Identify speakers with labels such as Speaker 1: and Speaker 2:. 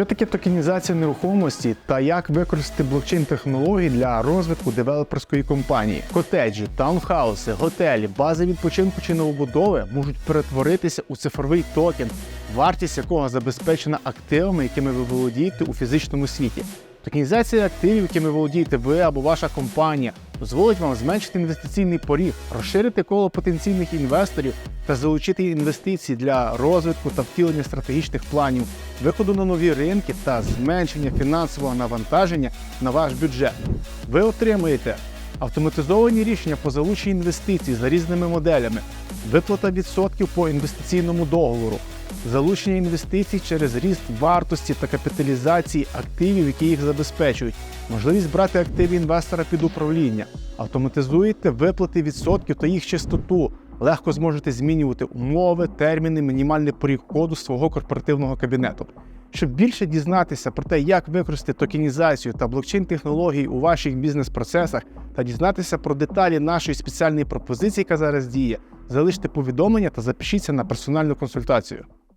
Speaker 1: Що таке токенізація нерухомості та як використати блокчейн технології для розвитку девелоперської компанії? Котеджі, таунхауси, готелі, бази відпочинку чи новобудови можуть перетворитися у цифровий токен, вартість якого забезпечена активами, якими ви володієте у фізичному світі. Токенізація активів, якими володієте ви або ваша компанія, дозволить вам зменшити інвестиційний поріг, розширити коло потенційних інвесторів та залучити інвестиції для розвитку та втілення стратегічних планів, виходу на нові ринки та зменшення фінансового навантаження на ваш бюджет. Ви отримуєте автоматизовані рішення по залученню інвестицій за різними моделями, виплата відсотків по інвестиційному договору, залучення інвестицій через ріст вартості та капіталізації активів, які їх забезпечують, можливість брати активи інвестора під управління, автоматизуєте виплати відсотків та їх частоту, легко зможете змінювати умови, терміни, мінімальний поріг коду свого корпоративного кабінету. Щоб більше дізнатися про те, як використати токенізацію та блокчейн-технології у ваших бізнес-процесах та дізнатися про деталі нашої спеціальної пропозиції, яка зараз діє, залиште повідомлення та запишіться на персональну консультацію.